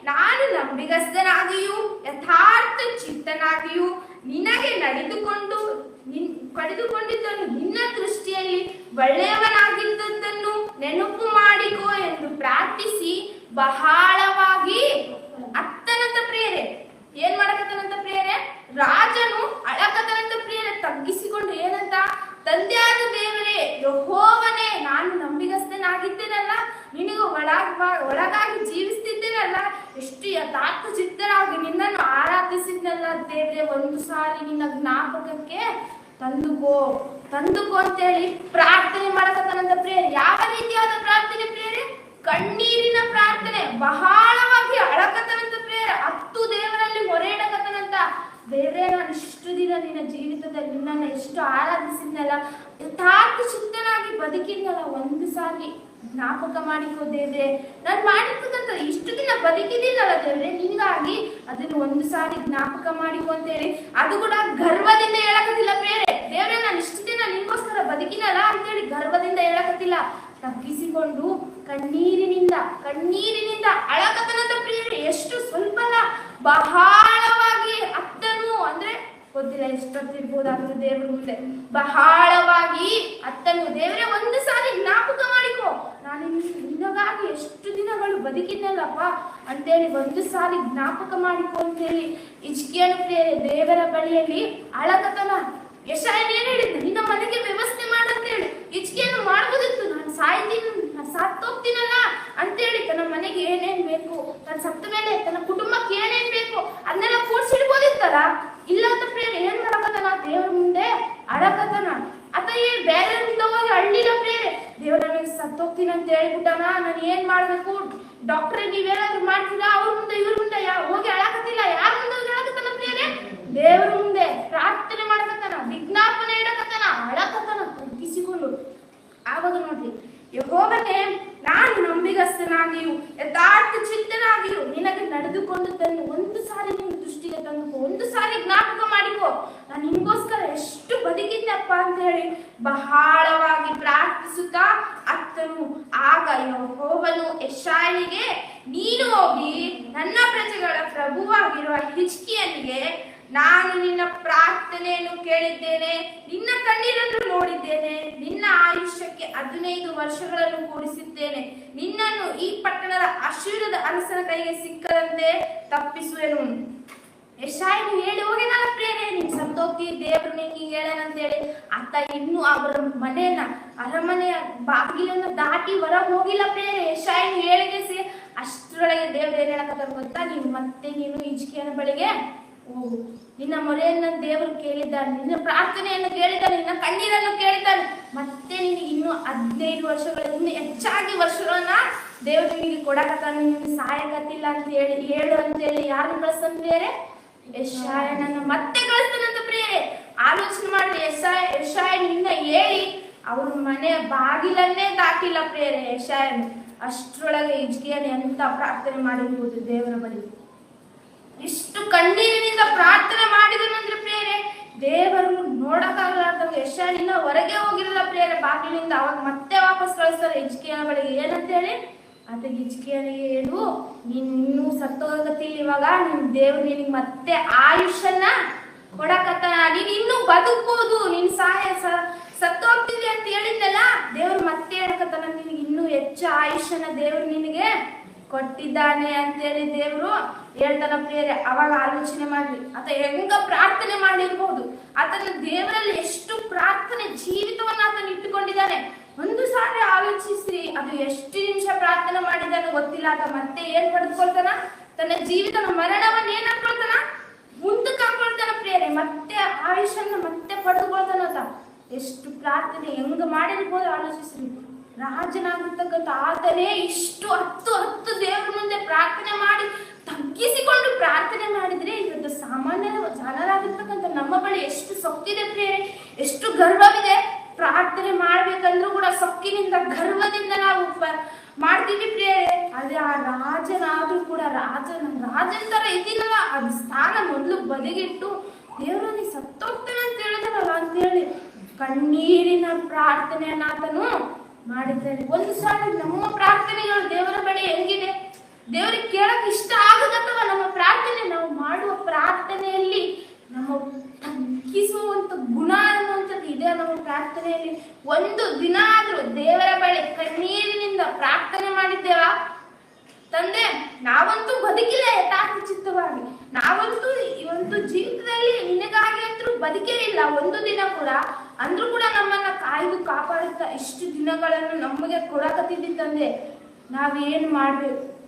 ನಾನು ನಂಬಿಗಸ್ತನಾಗಿಯೂ ಯಥಾರ್ಥ ಚಿತ್ತನಾಗಿಯೂ ನಿನಗೆ ನಡೆದುಕೊಂಡು ನಿನ್ ಪಡೆದುಕೊಂಡಿದ್ದನ್ನು ನಿನ್ನ ದೃಷ್ಟಿಯಲ್ಲಿ ಒಳ್ಳೆಯವನಾಗಿದ್ದದ್ದನ್ನು ನೆನಪು ಮಾಡಿಕೋ ಎಂದು ಪ್ರಾರ್ಥಿಸಿ, ಬಹಳವಾಗಿ ಅತ್ತನಂತ ಪ್ರೇರೆ ಏನ್ ಮಾಡಕತ್ತನಂತ ಪ್ರೇರೆ ರಾಜನು ಅಳಕತನಂತ ಪ್ರೇರೆ ತಗ್ಗಿಸಿಕೊಂಡು ಏನಂತ? ತಂದೆಯಾದ ದೇವರೇ, ಯಹೋವನೇ, ನಾನು ನಂಬಿಗಸ್ತನಾಗಿದ್ದೇನಲ್ಲ? ನಿನಗೆ ಒಳಗ ಒಳಗಾಗಿ ಜೀವಿಸ್ತಿದ್ದೇನಲ್ಲ? ಎಷ್ಟು ಯಥಾರ್ಥ ದೇವ್ರೆ, ಒಂದು ಸಾರಿ ನಿನ್ನ ಜ್ಞಾಪಕಕ್ಕೆ ತಂದುಕೋ ತಂದುಕೋ ಅಂತೇಳಿ ಪ್ರಾರ್ಥನೆ ಮಾಡಕತ್ತಾನಂತ ಪ್ರೇಯರ್. ಯಾವ ರೀತಿಯಾದ ಪ್ರಾರ್ಥನೆ ಪ್ರೇರೆ ಕಣ್ಣೀರಿನ ಪ್ರಾರ್ಥನೆ. ಬಹಳವಾಗಿ ಅಳಕತ್ತನಂತ ಪ್ರೇರ ಹತ್ತು ದೇವರಲ್ಲಿ ಹೊರೆ ದೇವ್ರೆ ನಾನು ಇಷ್ಟು ದಿನ ನಿನ್ನ ಜೀವಿತದಲ್ಲಿ ನಿನ್ನನ್ನು ಎಷ್ಟು ಆರಾಧಿಸಿದ್ನಲ್ಲ, ಯಥಾರ್ಥ ಶುದ್ಧನಾಗಿ ಬದುಕಿದ್ನಲ್ಲ, ಒಂದು ಸಾರಿ ಜ್ಞಾಪಕ ಮಾಡಿಕೋ ನಾನು ಮಾಡಿರ್ತಕ್ಕಂಥ ಇಷ್ಟು ದಿನ ಬದುಕಿದ್ದೀನಲ್ಲ ದೇವ್ರೆ ನಿಂಗಾಗಿ ಅದನ್ನು ಒಂದು ಸಾರಿ ಜ್ಞಾಪಕ ಮಾಡಿಕೋ ಅಂತೇಳಿ ಅದು ಕೂಡ ಗರ್ವದಿಂದ ಹೇಳಕತ್ತಿಲ್ಲ ಬೇರೆ. ದೇವ್ರೆ, ನಾನು ಇಷ್ಟು ದಿನ ನಿನ್ಗೋಸ್ಕರ ಬದುಕಿನಲ್ಲ ಅಂತೇಳಿ ಗರ್ವದಿಂದ ಹೇಳಕತ್ತಿಲ್ಲ. ತಗ್ಗಿಸಿಕೊಂಡು ಕಣ್ಣೀರಿನಿಂದ ಕಣ್ಣೀರಿನಿಂದ ಅಳಕತನದ ಪ್ರಿಯರು, ಎಷ್ಟು ಸ್ವಲ್ಪ ಅಂದ್ರೆ ಗೊತ್ತಿಲ್ಲ ಎಷ್ಟೊತ್ತಿರ್ಬೋದಾದ್ರೂ ದೇವ್ರ ಮುಂದೆ. ಬಹಳವಾಗಿ ಅತ್ತನು ದೇವರೇ, ಒಂದು ಸಾರಿ ಜ್ಞಾಪಕ ಮಾಡಿಕೊ. ನಾನು ನಿನಗಾಗಿ ಎಷ್ಟು ದಿನಗಳು ಬದುಕಿದ್ದಲ್ಲಪ್ಪ ಅಂತೇಳಿ ಒಂದು ಸಾರಿ ಜ್ಞಾಪಕ ಮಾಡಿಕೊ ಅಂತೇಳಿ ಪ್ರಿಯರೇ, ದೇವರ ಬಳಿಯಲ್ಲಿ ಅಳಕತನ ಯಶಾಯನ್ ಏನ್ ಹೇಳಿದ್ದು ನಿನ್ನ ಮನೆಗೆ ವ್ಯವಸ್ಥೆ ಮಾಡಂತೇಳಿ ಇಚ್ಕೆಯನ್ನು ಮಾಡ್ಬೋದಿತ್ತು ನಾನು ಸಾಯ್ತೀನಿ ನಾನು ಸತ್ತೋಗ್ತೀನಲ್ಲ ಅಂತೇಳಿ ತನ್ನ ಮನೆಗೆ ಏನೇನ್ ಬೇಕು, ತನ್ನ ಸತ್ತ ಮೇಲೆ ತನ್ನ ಕುಟುಂಬಕ್ಕೆ ಏನೇನ್ ಬೇಕು, ಅದನ್ನೆಲ್ಲ ಕೂಡ್ಸಿಡ್ಬೋದಿತ್ತಲ್ಲ? ಇಲ್ಲ ಅಂತ ಪ್ರೇಮ ಏನ್ ಮಾಡಕತ್ತಾನ ದೇವ್ರ ಮುಂದೆ ಅಳಕತ್ತಾನ ಆತ ಏ ಬೇರೆ ಹೋಗಿ ಹಳ್ಳಿನ ಪ್ರೇರೆ ದೇವ್ರ ನನಗೆ ಸತ್ತೋಗ್ತೀನಿ ಅಂತ ಹೇಳ್ಬಿಟ್ಟಾನ ನಾನು ಏನ್ ಮಾಡ್ಬೇಕು? ಡಾಕ್ಟರ್ ನೀವೇನಾದ್ರು ಮಾಡ್ತೀರಾ? ಅವ್ರ ಮುಂದೆ, ಇವ್ರ ಮುಂದೆ ಹೋಗಿ ಅಳಕತ್ತಿಲ್ಲ. ಯಾರ ಮುಂದೆ ಹೋಗಿ ಅಳಕತ್ತಾನ ಪ್ರೇರೆ ದೇವ್ರ ಮುಂದೆ ಪ್ರಾರ್ಥನೆ ಮಾಡಕತ್ತಾನ, ವಿಜ್ಞಾಪನೆ ಇಡಕತ್ತಾನ, ಅಳಕತ್ತಾನ ತಗ್ಗಿಸಿಕೊಂಡು ಆವಾಗ ನೋಡ್ರಿ, ಯಹೋವನೇ ನಾನು ನಂಬಿಗಸ್ತನಾಗಿಯು, ಯಥಾರ್ಥ ಚಿತ್ತನಾಗಿಯು ನಿನಗೆ ನಡೆದುಕೊಂಡು ಒಂದು ಸಾರಿ ನಿನ್ನ ದೃಷ್ಟಿಗೆ ತಂದುಕೋ, ಒಂದು ಸಾರಿ ಜ್ಞಾಪಕ ಮಾಡಿಕೋ. ನಾನು ನಿಮಗೋಸ್ಕರ ಎಷ್ಟು ಬದುಕಿದ್ದಪ್ಪ ಅಂತ ಹೇಳಿ ಬಹಳವಾಗಿ ಪ್ರಾರ್ಥಿಸುತ್ತಾ ಅತ್ತನು. ಆಗ ಯಹೋವನು ಯಶಾಯಿಗೆ ನೀನು ಹೋಗಿ ನನ್ನ ಪ್ರಜೆಗಳ ಪ್ರಭುವಾಗಿರುವ ಹಿಚ್ಕಿಯನಿಗೆ ನಾನು ನಿನ್ನ ಪ್ರಾರ್ಥನೆಯನ್ನು ಕೇಳಿದ್ದೇನೆ, ನಿನ್ನ ಕಣ್ಣೀರನ್ನು ನೋಡಿದ್ದೇನೆ, ನಿನ್ನ ಆಯುಷ್ಯಕ್ಕೆ ಹದಿನೈದು ವರ್ಷಗಳನ್ನು ಕೂಡಿಸಿದ್ದೇನೆ. ನಿನ್ನನ್ನು ಈ ಪಟ್ಟಣದ ಅಶೂರದ ಅರಸನ ಕೈಗೆ ಸಿಕ್ಕದಂತೆ ತಪ್ಪಿಸುವೆನು. ಯಶಾಯನು ಹೇಳಿ ಹೋಗಿನಲ್ಲ ಪ್ರೇರೆ ನೀನ್ ಸತ್ತೋಗ್ತಿ, ದೇವ್ರು ನಿಂಗೆ ಹಿಂಗೆ ಹೇಳೇನಂತೇಳಿ ಆತ ಇನ್ನು ಅವರ ಮನೆಯನ್ನ, ಅರಮನೆಯ ಬಾಗಿಲನ್ನ ದಾಟಿ ಹೊರ ಹೋಗಿಲ್ಲ ಪ್ರೇರೆ ಹೇಳಿಗೆ ಹೇಳಿಗೆಸಿ ಅಷ್ಟರೊಳಗೆ ದೇವ್ರು ಏನ್ ಗೊತ್ತಾ? ನೀನು ಮತ್ತೆ ನೀನು ಈಜಿಕೆಯನ ಬಳಿಗೆ ಹೋಗು ನಿನ್ನ ಮೊರೆಯನ್ನ ದೇವರು ಕೇಳಿದ್ದಾನೆ, ನಿನ್ನ ಪ್ರಾರ್ಥನೆಯನ್ನು ಕೇಳಿದ್ದಾನೆ, ನಿನ್ನ ಕಣ್ಣೀರನ್ನು ಕೇಳಿದ್ದಾನೆ. ಮತ್ತೆ ನಿನಗೆ ಇನ್ನು ಹದಿನೈದು ವರ್ಷಗಳ, ಇನ್ನು ಹೆಚ್ಚಾಗಿ ವರ್ಷಗಳನ್ನ ದೇವರು ನಿನಗೆ ಕೊಡಕತ್ತಾನ ನಿನಗೆ ಸಹಾಯಕತ್ತಿಲ್ಲ ಅಂತ ಹೇಳಿ, ಹೇಳು ಅಂತ ಹೇಳಿ ಕಳಿಸ್ತಾನೆ ಬೇರೆ ಯಶಾಯನನ್ನ ಮತ್ತೆ ಕಳಿಸ್ತಾನಂತ ಪ್ರಿಯರೇ. ಆಲೋಚನೆ ಮಾಡಿ, ಯಶಾಯ ನಿನ್ನ ಹೇಳಿ ಅವ್ರ ಮನೆ ಬಾಗಿಲನ್ನೇ ದಾಟಿಲ್ಲ ಪ್ರಿಯರೇ ಯಶಾಯನು. ಅಷ್ಟರೊಳಗೆ ಇಜ್ಕಿಯನ್ನು ಎಂತ ಪ್ರಾರ್ಥನೆ ಮಾಡಿರ್ಬೋದು ದೇವರ ಬಳಿ? ಇಷ್ಟು ಕಣ್ಣೀರಿನಿಂದ ಪ್ರಾರ್ಥನೆ ಮಾಡಿದನಂದ್ರೆ ಪ್ರೇರೆ ದೇವರು ನೋಡಕ್ಕಾಗಲಾರ್ದಂಗ ಯಶಾನಿನ ಹೊರಗೆ ಹೋಗಿರಲ್ಲ ಪ್ರೇರೆ ಬಾಗಿಲಿಂದ ಅವಾಗ ಮತ್ತೆ ವಾಪಸ್ ಕಳಿಸ್ತಾರೆ ಹೆಜ್ಕೆಯ ಬಳಿಗೆ. ಏನಂತ ಹೇಳಿ ಆತಗೆ ಇಜ್ಕಿಯನಿಗೆ ಹೇಳು, ನೀನ್ ಇನ್ನೂ ಸತ್ತೋಗತ್ತಿಲ್ಲ ಇವಾಗ, ನಿನ್ ದೇವ್ರು ನಿನಗೆ ಮತ್ತೆ ಆಯುಷನ್ನ ಕೊಡಕತ್ತಾನ ನೀನ್ ಇನ್ನೂ ಬದುಕ್ಬೋದು, ನಿನ್ ಸಹಾಯ ಸ- ಅಂತ ಹೇಳಿದ್ದಲ್ಲ, ದೇವ್ರು ಮತ್ತೆ ಹೇಳಕತ್ತಾನ ನಿನಗೆ ಇನ್ನೂ ಹೆಚ್ಚು ಆಯುಷ್ಯನ ದೇವ್ರು ನಿನಗೆ ಕೊಟ್ಟಿದ್ದಾನೆ ಅಂತೇಳಿ ದೇವರು ಹೇಳ್ತಾನ, ಪ್ರಿಯರೆ ಅವಾಗ ಆಲೋಚನೆ ಮಾಡ್ಲಿ. ಆತ ಹೆಂಗ ಪ್ರಾರ್ಥನೆ ಮಾಡಿರ್ಬಹುದು ಆತನ ದೇವರಲ್ಲಿ ಎಷ್ಟು ಪ್ರಾರ್ಥನೆ ಜೀವಿತವನ್ನ ಆತನ ಇಟ್ಟುಕೊಂಡಿದ್ದಾನೆ. ಒಂದು ಸಾರಿ ಆಲೋಚಿಸಿ, ಅದು ಎಷ್ಟು ನಿಮಿಷ ಪ್ರಾರ್ಥನೆ ಮಾಡಿದ್ದಾನೆ ಗೊತ್ತಿಲ್ಲ. ಆತ ಮತ್ತೆ ಏನ್ ಪಡೆದುಕೊಳ್ತಾನ? ತನ್ನ ಜೀವಿತನ ಮರಣವನ್ನ ಏನ್ ಹಾಕೊಳ್ತಾನ ಮುಂದಕ್ಕೆ ಹಾಕೊಳ್ತಾನ ಪ್ರಿಯರೇ. ಮತ್ತೆ ಆಯುಷನ್ನ ಮತ್ತೆ ಪಡೆದುಕೊಳ್ತಾನ ಆತ. ಎಷ್ಟು ಪ್ರಾರ್ಥನೆ ಹೆಂಗ ಮಾಡಿರ್ಬೋದು, ಆಲೋಚಿಸ್ರಿ. ರಾಜನಾಗಿರ್ತಕ್ಕಂಥ ಆತನೇ ಇಷ್ಟು ಹತ್ತು ಹತ್ತು ದೇವರ ಮುಂದೆ ಪ್ರಾರ್ಥನೆ ಮಾಡಿ ತಗ್ಗಿಸಿಕೊಂಡು ಪ್ರಾರ್ಥನೆ ಮಾಡಿದ್ರೆ ಇವತ್ತು ಸಾಮಾನ್ಯ ಜನರಾಗಿರ್ತಕ್ಕಂಥ ನಮ್ಮ ಬಳಿ ಎಷ್ಟು ಸೊಕ್ಕಿದೆ ಪ್ರೇರೆ ಎಷ್ಟು ಗರ್ವವಿದೆ. ಪ್ರಾರ್ಥನೆ ಮಾಡ್ಬೇಕಂದ್ರೂ ಕೂಡ ಸೊಕ್ಕಿನಿಂದ, ಗರ್ವದಿಂದ ನಾವು ಮಾಡ್ತೀವಿ ಪ್ರೇರೆ ಆದ್ರೆ ಆ ರಾಜನಾದ್ರೂ ಕೂಡ ರಾಜನ ರಾಜನ ತರ ಇದ್ದೀನಲ್ಲ, ಅದು ಸ್ಥಾನ ಮೊದಲು ಬದಿಗಿಟ್ಟು ದೇವರಲ್ಲಿ ಸತ್ತೋಗ್ತಾನೆ ಅಂತ ಹೇಳಿದ್ರಲ್ಲ ಅಂತೇಳಿ ಕಣ್ಣೀರಿನ ಪ್ರಾರ್ಥನೆ ಆತನು ಮಾಡಿದ್ದಾರೆ ಒಂದು ಸಾರಿ ನಮ್ಮ ಪ್ರಾರ್ಥನೆಗಳು ದೇವರ ಬಳಿ ಹೆಂಗಿದೆ ದೇವರಿಗೆ ಕೇಳಕ್ ಇಷ್ಟ ಆಗದತ್ತವ ನಮ್ಮ ಪ್ರಾರ್ಥನೆ, ನಾವು ಮಾಡುವ ಪ್ರಾರ್ಥನೆಯಲ್ಲಿ ನಮ್ಮ ತಗ್ಗಿಸುವಂತ ಗುಣ ಅನ್ನುವಂಥದ್ದು ಇದೆ ನಮ್ಮ ಪ್ರಾರ್ಥನೆಯಲ್ಲಿ. ಒಂದು ದಿನ ಆದ್ರೂ ದೇವರ ಬಳಿ ಕಣ್ಣೀರಿನಿಂದ ಪ್ರಾರ್ಥನೆ ಮಾಡಿದ್ದೇವಾ? ತಂದೆ, ನಾವಂತೂ ಬದುಕಿಲ್ಲ ಯಥಾರ್ಥ ಚಿತ್ತವಾಗಿ. ನಾವಂತೂ ಈ ಒಂದು ಜೀವಿತದಲ್ಲಿ ನಿನಗಾಗಿ ಅಂತೂ ಬದುಕೇ ಇಲ್ಲ. ಒಂದು ದಿನ ಕೂಡ, ಅಂದ್ರೂ ಕೂಡ ನಮ್ಮನ್ನ ಕಾಯ್ದು ಕಾಪಾಡುತ್ತಾ ಇಷ್ಟು ದಿನಗಳನ್ನು ನಮಗೆ ಕೊಡಕತ್ತಿದ್ದಿ ತಂದೆ. ನಾವೇನ್ ಮಾಡ್ಬೇಕು?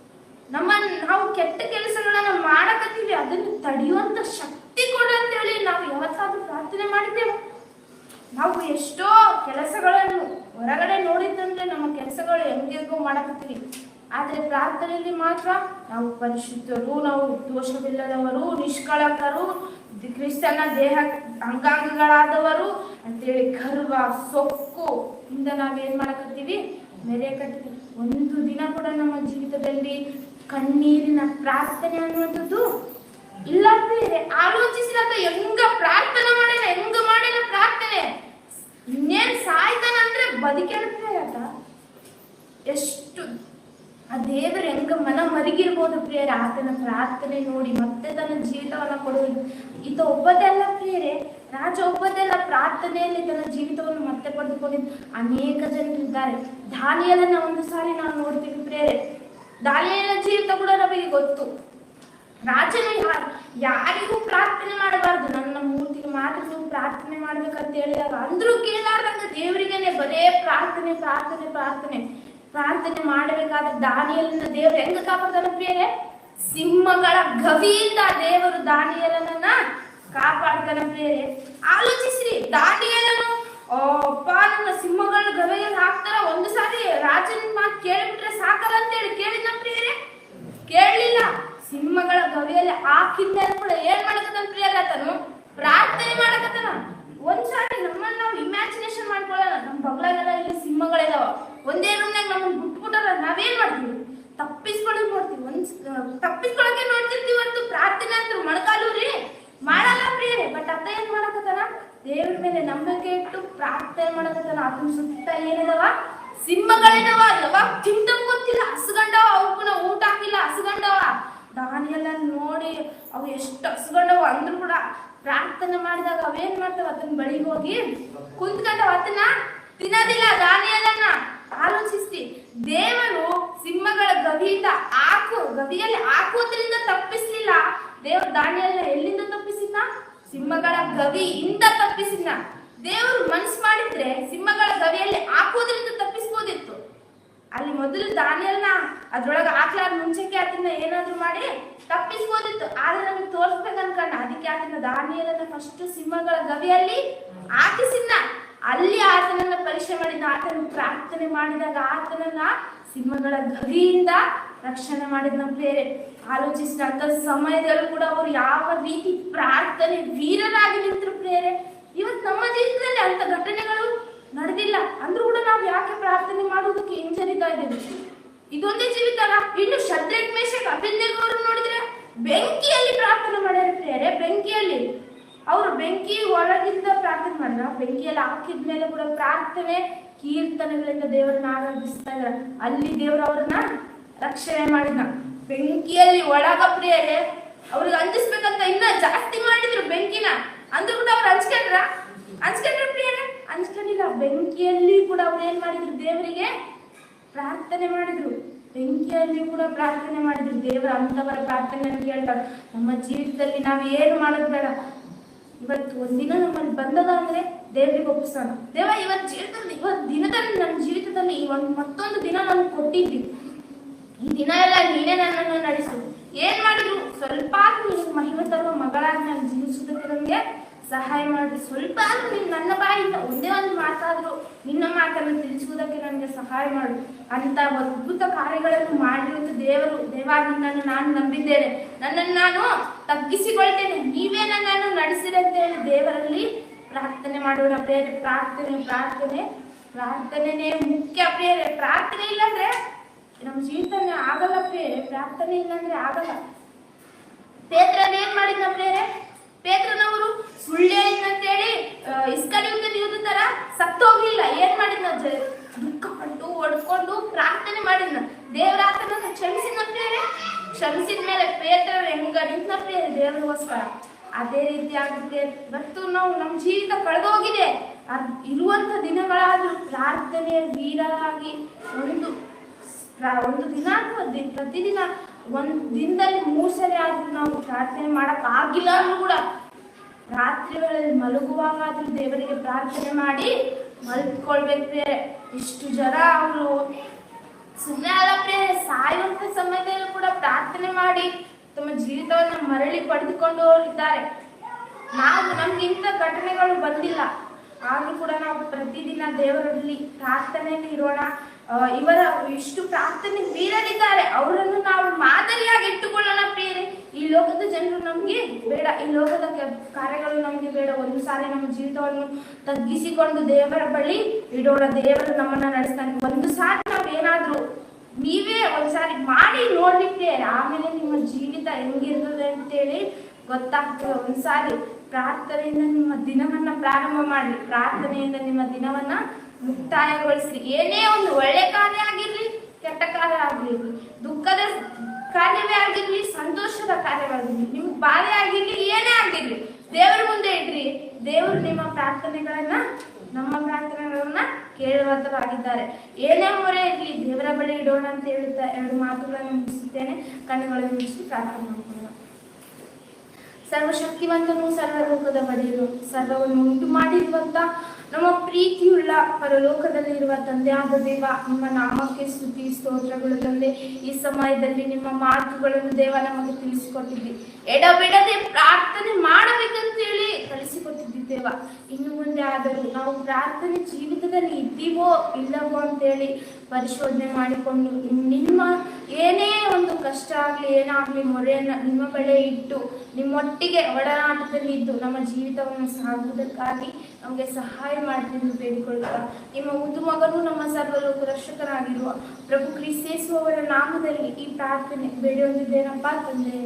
ನಮ್ಮ, ನಾವು ಕೆಟ್ಟ ಕೆಲಸಗಳನ್ನ ಮಾಡಕತ್ತೀವಿ ಅದನ್ನು ತಡೆಯುವಂತ ಶಕ್ತಿ ಕೊಡು ನಾವು ಯಾವತ್ತಾದ್ರೂ ಪ್ರಾರ್ಥನೆ ಮಾಡಿದ್ದೇವೆ. ನಾವು ಎಷ್ಟೋ ಕೆಲಸಗಳನ್ನು ಹೊರಗಡೆ ನೋಡಿದ್ದಂದ್ರೆ ನಮ್ಮ ಕೆಲಸಗಳು ಹೆಂಗೆಂಗೋ ಮಾಡಕತ್ತೀವಿ. ಆದ್ರೆ ಪ್ರಾರ್ಥನೆಯಲ್ಲಿ ಮಾತ್ರ ನಾವು ಪರಿಶುದ್ಧರು, ನಾವು ದೋಷವಿಲ್ಲದವರು, ನಿಷ್ಕಳಕರು ಕ್ರಿಸ್ತನ ದೇಹ ಅಂಗಾಂಗಗಳಾದವರು ಅಂತೇಳಿ ಗರ್ವ, ಸೊಕ್ಕು ಇಂದ ನಾವೇನ್ ಮಾಡಕತ್ತೀವಿ? ಮೆರೆಯಕತ್ತೀವಿ ಒಂದು ದಿನ ಕೂಡ ನಮ್ಮ ಜೀವಿತದಲ್ಲಿ ಕಣ್ಣೀರಿನ ಪ್ರಾರ್ಥನೆ ಅನ್ನುವಂಥದ್ದು ಇಲ್ಲ ಪ್ರಿಯರೇ ಆಲೋಚಿಸಿದಾಗ ಹೆಂಗ ಪ್ರಾರ್ಥನೆ ಮಾಡಿಲ್ಲ, ಹೆಂಗ ಮಾಡಿಲ್ಲ ಪ್ರಾರ್ಥನೆ? ಇನ್ನೇನ್ ಸಾಯ್ತಾನ ಅಂದ್ರೆ ಬದುಕಿರುತ್ತೆ ಆತ ಎಷ್ಟು ಆ ದೇವರು ಹೆಂಗ ಮನ ಮರಿಗಿರ್ಬೋದು ಪ್ರಿಯರೇ. ಆತನ ಪ್ರಾರ್ಥನೆ ನೋಡಿ, ಮತ್ತೆ ತನ್ನ ಜೀವಿತವನ್ನ ಕೊಡುವುದು. ಈತ ಒಬ್ಬದೇ ಅಲ್ಲ ಪ್ರಿಯರೇ. ರಾಜ ಒಬ್ಬದೇ ಅಲ್ಲ, ಪ್ರಾರ್ಥನೆಯಲ್ಲಿ ತನ್ನ ಜೀವಿತವನ್ನು ಮತ್ತೆ ಪಡೆದುಕೊಂಡಿದ್ದು. ಅನೇಕ ಜನರಿದ್ದಾರೆ ದಾನಿಯಲನ್ನ ಒಂದು ಸಾರಿ ನಾವು ನೋಡ್ತೀವಿ ಪ್ರಿಯರೇ. ದಾನಿಯಲ ಜೀವಿತ ಕೂಡ ನಮಗೆ ಗೊತ್ತು. ರಾಜನು ಯಾರು? ಯಾರಿಗೂ ಪ್ರಾರ್ಥನೆ ಮಾಡಬಾರ್ದು. ನನ್ನ ಮೂರ್ತಿಗೆ ಮಾತ್ರ ನೀವು ಪ್ರಾರ್ಥನೆ ಮಾಡ್ಬೇಕಂತ ಹೇಳಿದಾಗ ಅಂದ್ರೂ ಕೇಳಾರ್ದಂಗ ದೇವರಿಗೇನೆ ಬರೇ ಪ್ರಾರ್ಥನೆ ಪ್ರಾರ್ಥನೆ ಪ್ರಾರ್ಥನೆ. ಪ್ರಾರ್ಥನೆ ಮಾಡಬೇಕಾದ್ರೆ ದಾನಿಯಲನ್ನ ದೇವರು ಹೆಂಗ ಕಾಪಾಡ್ತಾನ ಪ್ರಿಯರೇ? ಸಿಂಹಗಳ ಗವಿಯಿಂದ ದೇವರು ದಾನಿಯಲನನ್ನ ಕಾಪಾಡ್ತಾನ ಪ್ರಿಯರೇ. ಆಲೋಚಿಸ್ರಿ, ದಾನಿಯಲನು ಅಪ್ಪ, ನನ್ನ ಸಿಂಹಗಳ ಗವಿಯಲ್ಲಿ ಹಾಕ್ತಾರ. ಒಂದು ಸಾರಿ ರಾಜನ ಮಾತು ಕೇಳಿಬಿಟ್ರೆ ಸಾಕಲ್ಲ ಅಂತೇಳಿ ಕೇಳಿದ ಪ್ರಿಯರೇ? ಕೇಳಲಿಲ್ಲ. ಸಿಂಹಗಳ ಗವಿಯಲ್ಲಿ ಹಾಕಿದ್ದ ಕೂಡ ಏನ್ ಮಾಡಕತ್ತಾನ ಪ್ರಿಯರತನು ಪ್ರಾರ್ಥನೆ ಮಾಡಕತ್ತಾನ. ಒಂದ್ಸಾರಿ ನಮ್ಮನ್ನ ನಾವು ಇಮ್ಯಾಜಿನೇಷನ್ ಮಾಡ್ಕೊಳ್ಳೋಣ. ನಮ್ಮ ಬಗ್ಲಾಗೆಲ್ಲ ಇಲ್ಲಿ ಸಿಂಹಗಳಿದಾವ. ಒಂದೇ ರೂಮ್ನಾಗ ನಮ್ಮನ್ನ ಬಿಟ್ಬಿಟ್ಟಾರ, ನಾವೇನ್ ಮಾಡ್ತೀವಿ? ತಪ್ಪಿಸ್ಕೊಳಕ್ ನೋಡ್ತೀವಿ. ಒಂದ್ ತಪ್ಪಿಸ್ಕೊಳಕ್ಕೆ ನೋಡ್ತಿರ್ತೀವಿ ಒಂದು ಪ್ರಾರ್ಥನೆ ಅಂತ ರೀ. ಮಾಡಲ್ಲ ಪ್ರಿಯರೇ ಬಟ್ ಅತ್ತ ಏನ್ ಮಾಡಕತ್ತಾನ? ದೇವ್ರ ಮೇಲೆ ನಂಬಿಕೆ ಇಟ್ಟು ಪ್ರಾರ್ಥನೆ ಮಾಡಕತ್ತಾನ. ಅದನ್ನ ಸುತ್ತ ಏನಿದವ? ಸಿಂಹಗಳಿದಾವ. ಯಾವಾಗ ತಿಂತವ್ ಗೊತ್ತಿಲ್ಲ. ಹಸ್ಗಂಡವ. ಅವಕ್ಕೂ ಊಟ ಹಾಕಿಲ್ಲ. ಹಸ್ಗಂಡವ. ದಾನಿಯೆಲ್ಲ ನೋಡಿ ಅವು ಎಷ್ಟು ಹಸ್ಗಂಡವ ಅಂದ್ರು ಕೂಡ ಪ್ರಾರ್ಥನೆ ಮಾಡಿದಾಗ ಅವೇನ್ ಮಾಡ್ತಾವ? ಅದನ್ನ ಬಳಿಗೆ ಹೋಗಿ ಕುಂತ್ಕೊಂಡವ. ಅದನ್ನ ತಿನ್ನೋದಿಲ್ಲ. ದಾನಿಯಲ್ಲನ್ನ ಆಲೋಚಿಸಿ ದೇವರು ಸಿಂಹಗಳ ಗವಿಯಿಂದ ಹಾಕು, ಗವಿಯಲ್ಲಿ ಹಾಕುವುದರಿಂದ ತಪ್ಪಿಸಲಿಲ್ಲ. ದೇವರು ದಾನಿಯಲ್ಲ ಎಲ್ಲಿಂದ ತಪ್ಪಿಸಿದ್ನ? ಸಿಂಹಗಳ ಗವಿಯಿಂದ ತಪ್ಪಿಸಿದ್ನ. ದೇವರು ಮನಸ್ಸು ಮಾಡಿದ್ರೆ ಸಿಂಹಗಳ ಗವಿಯಲ್ಲಿ ಹಾಕೋದ್ರಿಂದ ತಪ್ಪಿಸ್ಬೋದಿತ್ತು. ಅಲ್ಲಿ ಮೊದಲು ದಾನಿಯಲ್ನ ಅದ್ರೊಳಗೆ ಹಾಕ್ಲಾರ ಮುಂಚೆಗೆ ಅದನ್ನ ಏನಾದ್ರೂ ಮಾಡಿ ತಪ್ಪಿಸ್ಬೋದಿತ್ತು. ಆದ್ರೆ ನಮಗೆ ತೋರಿಸ್ಬೇಕು ಅದಕ್ಕೆ ಆತನ ದಾನಿಯಲನ್ನ ಫಸ್ಟ್ ಸಿಂಹಗಳ ಗವಿಯಲ್ಲಿ ಹಾಕಿಸಿದ್ನ. ಅಲ್ಲಿ ಆತನನ್ನ ಪರೀಕ್ಷೆ ಮಾಡಿದ ಆತನ ಪ್ರಾರ್ಥನೆ ಮಾಡಿದಾಗ ಆತನನ್ನ ಸಿಂಹಗಳ ಗವಿಯಿಂದ ರಕ್ಷಣೆ ಮಾಡಿದ ಬೇರೆ. ಆಲೋಚಿಸಿದಂತ ಸಮಯದಲ್ಲೂ ಕೂಡ ಅವರು ಯಾವ ರೀತಿ ಪ್ರಾರ್ಥನೆ ವೀರರಾಗಿ ನಿಂತರು ಪ್ರೇರೆ ಇವತ್ತು ನಮ್ಮ ಜೀವನದಲ್ಲಿ ಅಂತ ಘಟನೆಗಳು ನಡೆದಿಲ್ಲ. ಅಂದ್ರೂ ಕೂಡ ನಾವು ಯಾಕೆ ಪ್ರಾರ್ಥನೆ ಮಾಡುವುದಕ್ಕೆ ಹಿಂಜರಿತಾ ಇದ್ದೇವೆ? ಇದೊಂದೇ ಜೀವಿತ ಇನ್ನು ಮೇಷಕ್ ಅಭಿಜ್ಞರು ನೋಡಿದ್ರೆ ಬೆಂಕಿಯಲ್ಲಿ ಪ್ರಾರ್ಥನೆ ಮಾಡ್ಯಾರ ಪ್ರಿಯರೇ ಬೆಂಕಿಯಲ್ಲಿ ಅವರು ಬೆಂಕಿ ಒಳಗಿಂದ ಪ್ರಾರ್ಥನೆ ಮಾಡಿದ್ರ. ಬೆಂಕಿಯಲ್ಲಿ ಹಾಕಿದ್ಮೇಲೆ ಕೂಡ ಪ್ರಾರ್ಥನೆ, ಕೀರ್ತನೆಗಳಿಂದ ದೇವರನ್ನ ಆರಾಧಿಸ್ತಾ ಇದ್ರ ಅಲ್ಲಿ ದೇವರು ಅವ್ರನ್ನ ರಕ್ಷಣೆ ಮಾಡಿದ ಬೆಂಕಿಯಲ್ಲಿ ಒಳಗ ಪ್ರಿಯರೇ, ಅವ್ರಿಗೆ ಅಂಜಿಸ್ಬೇಕಂತ ಇನ್ನ ಜಾಸ್ತಿ ಮಾಡಿದ್ರು ಬೆಂಕಿನ. ಅಂದ್ರೂ ಕೂಡ ಅವ್ರು ಹಂಚ್ಕೊಂಡ್ರ ಹಂಚ್ಕೊಂಡ್ರ ಪ್ರಿಯರೇ? ಹಂಚ್ಕೊಂಡಿಲ್ಲ ಬೆಂಕಿಯಲ್ಲಿ ಕೂಡ ಅವ್ರು ಏನ್ ಮಾಡಿದ್ರು? ದೇವರಿಗೆ ಪ್ರಾರ್ಥನೆ ಮಾಡಿದ್ರು. ಬೆಂಕಿಯಲ್ಲಿ ಕೂಡ ಪ್ರಾರ್ಥನೆ ಮಾಡಿದ್ರು. ದೇವರ ಅಂತವರ ಪ್ರಾರ್ಥನೆಯನ್ನು ಕೇಳ್ತಾರೆ. ನಮ್ಮ ಜೀವಿತದಲ್ಲಿ ನಾವು ಏನು ಮಾಡೋದು ಬೇಡ. ಇವತ್ತು ಒಂದಿನ ನಮ್ಮಲ್ಲಿ ಬಂದದ ಅಂದ್ರೆ ದೇವರಿಗೆ ಒಪ್ಪಿಸೋಣ ದೇವ ಇವತ್ ಜೀವಿತದಲ್ಲಿ ಇವತ್ ದಿನದಲ್ಲಿ ನನ್ನ ಜೀವಿತದಲ್ಲಿ ಒಂದು ಮತ್ತೊಂದು ದಿನ ನಾನು ಕೊಟ್ಟಿದ್ದಿ. ಈ ದಿನ ಎಲ್ಲ ನೀನೇ ನನ್ನನ್ನು ನಡೆಸು. ಏನ್ ಮಾಡಿದ್ರು? ಸ್ವಲ್ಪ ಮಹಿಮೆ ತರುವ ಮಗಳಾಗಿ ನಾನು ಜೀವಿಸುವುದಕ್ಕೆ ನನಗೆ ಸಹಾಯ ಮಾಡಿ ಸ್ವಲ್ಪ ಆದ್ರೂ ನೀನು ನನ್ನ ಬಾಯಿಂದ ಒಂದೇ ಒಂದು ಮಾತಾದ್ರೂ ನಿನ್ನ ಮಾತನ್ನು ತಿಳಿಸುವುದಕ್ಕೆ ನನಗೆ ಸಹಾಯ ಮಾಡು. ಅಂತ ಅದ್ಭುತ ಕಾರ್ಯಗಳನ್ನು ಮಾಡಿರುವುದು ದೇವರು ದೇವಾಗಿ ನಾನು ನಂಬಿದ್ದೇನೆ. ನನ್ನನ್ನು ನಾನು ತಗ್ಗಿಸಿಕೊಳ್ತೇನೆ. ನೀವೇ ನನ್ನನ್ನು ನಡೆಸಿರಂತೆ ಹೇಳಿ ದೇವರಲ್ಲಿ ಪ್ರಾರ್ಥನೆ ಮಾಡೋಣ. ಪ್ರೇರೆ, ಪ್ರಾರ್ಥನೆ ಪ್ರಾರ್ಥನೆ. ಪ್ರಾರ್ಥನೆನೇ ಮುಖ್ಯ ಪ್ರೇರೆ. ಪ್ರಾರ್ಥನೆ ಇಲ್ಲಾಂದ್ರೆ ನಮ್ಮ ಜೀವಿತನೇ ಆಗಲ್ಲ ಪ್ರೇರೆ. ಪ್ರಾರ್ಥನೆ ಇಲ್ಲಾಂದ್ರೆ ಆಗಲ್ಲ. ಪೇತ್ರನ್ ಏನ್ ಮಾಡಿದ್ನ ಪ್ರೇರೆ? ಪೇತ್ರನವರು ಸುಳ್ಳು ಹೇಳಿದ್ನಂತೇಳಿ ಇಸ್ಕಡಿಯಿಂದ ನೀವು ತರ ಸತ್ತೋಗ್ಲಿಲ್ಲ. ಏನ್ ಮಾಡಿದ್ನ ದುಃಖಪಟ್ಟು ಒಡ್ಕೊಂಡು ಪ್ರಾರ್ಥನೆ ಮಾಡಿದ್ನ. ದೇವರ ಕ್ಷಮಿಸಿದ ಪ್ರೇರೆ ಕ್ಷಮಿಸಿದ ಮೇಲೆ ಪೇತ್ರ ಹೆಂಗ ನಿಂತ ಪ್ರೇರೆ ದೇವರಿಗೋಸ್ಕರ. ಅದೇ ರೀತಿ ಆಗುತ್ತೆ. ಮತ್ತು ನಾವು ನಮ್ಮ ಜೀವಿತ ಕಳೆದೋಗಿದೆ. ಇರುವಂತ ದಿನಗಳಾದ್ರೂ ಪ್ರಾರ್ಥನೆ ವೀರರಾಗಿ ಒಂದು ಒಂದು ದಿನ ಪ್ರತಿದಿನ ಒಂದು ದಿನದಲ್ಲಿ ಮೂರು ಸರಿ ಆದ್ರೂ ನಾವು ಪ್ರಾರ್ಥನೆ ಮಾಡಕ್ ಆಗಿಲ್ಲ ಅಂದ್ರೂ ಕೂಡ ರಾತ್ರಿ ಮಲಗುವಾಗ ಆದ್ರೂ ದೇವರಿಗೆ ಪ್ರಾರ್ಥನೆ ಮಾಡಿ ಮಲ್ಕೊಳ್ಬೇಕ್ರೆ ಇಷ್ಟು ಜನ ಅವರು ಸುಮ್ಮನೆ ಅಲ್ಲ ಪ್ರಿಯರೇ, ಸಾಯುವಂತ ಸಮಯದಲ್ಲೂ ಕೂಡ ಪ್ರಾರ್ಥನೆ ಮಾಡಿ ತಮ್ಮ ಜೀವಿತವನ್ನು ಮರಳಿ ಪಡೆದುಕೊಂಡು ಹೋಗಿದ್ದಾರೆ ನಾವು ನಮ್ಗೆ ಇಂಥ ಘಟನೆಗಳು ಬಂದಿಲ್ಲ. ಆದ್ರೂ ಕೂಡ ನಾವು ಪ್ರತಿದಿನ ದೇವರಲ್ಲಿ ಪ್ರಾರ್ಥನೆಯಲ್ಲಿ ಇರೋಣ. ಇವರ ಇಷ್ಟು ಪ್ರಾರ್ಥನೆ ಬೀರಲಿದ್ದಾರೆ ಅವರನ್ನು ನಾವು ಮಾದರಿಯಾಗಿ ಇಟ್ಟುಕೊಳ್ಳೋಣ ಪ್ರಿಯರೇ. ಈ ಲೋಕದ ಜನರು ನಮ್ಗೆ ಬೇಡ. ಈ ಲೋಕದ ಕಾರ್ಯಗಳು ನಮ್ಗೆ ಬೇಡ. ಒಂದು ಸಾರಿ ನಮ್ಮ ಜೀವಿತವನ್ನು ತಗ್ಗಿಸಿಕೊಂಡು ದೇವರ ಬಳಿ ಇಡೋಣ. ದೇವರು ನಮ್ಮನ್ನ ನಡೆಸ್ತಾನೆ. ಒಂದು ಸಾರಿ ನಾವು ಏನಾದ್ರೂ ನೀವೇ ಒಂದ್ಸಾರಿ ಮಾಡಿ ನೋಡ್ಲಿಕ್ಕೆ ಆಮೇಲೆ ನಿಮ್ಮ ಜೀವಿತ ಹೆಂಗಿರ್ತದೆ ಅಂತೇಳಿ ಗೊತ್ತಾಗ್ತದೆ. ಒಂದ್ಸಾರಿ ಪ್ರಾರ್ಥನೆಯಿಂದ ನಿಮ್ಮ ದಿನವನ್ನ ಪ್ರಾರಂಭ ಮಾಡಿ ಪ್ರಾರ್ಥನೆಯಿಂದ ನಿಮ್ಮ ದಿನವನ್ನ ಮುಕ್ತಾಯಗೊಳಿಸಿ ಏನೇ ಒಂದು ಒಳ್ಳೆ ಕಾರ್ಯ ಆಗಿರ್ಲಿ, ಕೆಟ್ಟ ಕಾರ್ಯ ಆಗಿರ್ಲಿ, ದುಃಖದ ಕಾರ್ಯವೇ ಆಗಿರ್ಲಿ, ಸಂತೋಷದ ಕಾರ್ಯವಾಗಿರ್ಲಿ ನಿಮ್ಗೆ ಬಾಧೆ ಆಗಿರ್ಲಿ, ಏನೇ ಆಗಿರ್ಲಿ, ದೇವರ ಮುಂದೆ ಇಡ್ರಿ. ದೇವರು ನಿಮ್ಮ ಪ್ರಾರ್ಥನೆಗಳನ್ನ, ನಮ್ಮ ಪ್ರಾರ್ಥನೆಗಳನ್ನ ಕೇಳುವಂತರಾಗಿದ್ದಾರೆ. ಏನೇ ಮೊರೆ ಇರಲಿ, ದೇವರ ಬಳಿ ಇಡೋಣ ಅಂತ ಹೇಳುತ್ತಾ ಎರಡು ಮಾತುಗಳನ್ನು ಮುಗಿಸುತ್ತೇನೆ. ಕಣ್ಣುಗಳನ್ನು ಮುಗಿಸಿ ಪ್ರಾರ್ಥನೆ ಮಾಡ್ಕೊಳ್ಳೋಣ. ಸರ್ವಶಕ್ತಿವಂತನು ಸರ್ವಲೋಕದ ಒಡೆಯನು ಸರ್ವವನ್ನು ಉಂಟು ಮಾಡಿರುವಂತ ನಮ್ಮ ಪ್ರೀತಿಯುಳ್ಳ ಪರಲೋಕದಲ್ಲಿರುವ ಆದ ದೇವ, ನಿಮ್ಮ ನಾಮಕ್ಕೆ ಸ್ತುತಿ, ಸ್ತೋತ್ರಗಳು ತಂದೆ. ಈ ಸಮಯದಲ್ಲಿ ನಿಮ್ಮ ಮಾತುಗಳನ್ನು ದೇವ ನಮಗೆ ತಿಳಿಸಿಕೊಟ್ಟಿದ್ದಿ ಎಡಬಿಡದೆ ಪ್ರಾರ್ಥನೆ ಮಾಡಬೇಕಂತೇಳಿ ಹೇಳಿ ದೇವ. ಇನ್ನು ಮುಂದೆ ಆದರೂ ನಾವು ಪ್ರಾರ್ಥನೆ ಜೀವಿತದಲ್ಲಿ ಇದ್ದೀವೋ ಇಲ್ಲವೋ ಅಂತೇಳಿ ಪರಿಶೋಧನೆ ಮಾಡಿಕೊಂಡು ನಿಮ್ಮ ಏನೇ ಒಂದು ಕಷ್ಟ ಆಗಲಿ ಏನಾಗಲಿ ಮೊರೆಯನ್ನು ನಿಮ್ಮ ಬಳೆ ಇಟ್ಟು, ನಿಮ್ಮೊಟ್ಟಿಗೆ ಒಡನಾಟದಲ್ಲಿ ಇದ್ದು ನಮ್ಮ ಜೀವಿತವನ್ನು ಸಾಗುವುದಕ್ಕಾಗಿ ನಮಗೆ ಸಹಾಯ ಮಾಡಿ ಎಂದು ಬೇಡಿಕೊಳ್ಳುತ್ತಾ, ನಿಮ್ಮ ಉದು ಮಗನು ನಮ್ಮ ಸರ್ವಲೋಕ ರಕ್ಷಕನಾಗಿರುವ ಪ್ರಭು ಕ್ರಿಸ್ತೇಸುವವರ ನಾಮದಲ್ಲಿ ಈ ಪ್ರಾರ್ಥನೆ ಬೇಡಿ ಹೊಂದಿದ್ದೇನಪ್ಪ ತಂದೆ.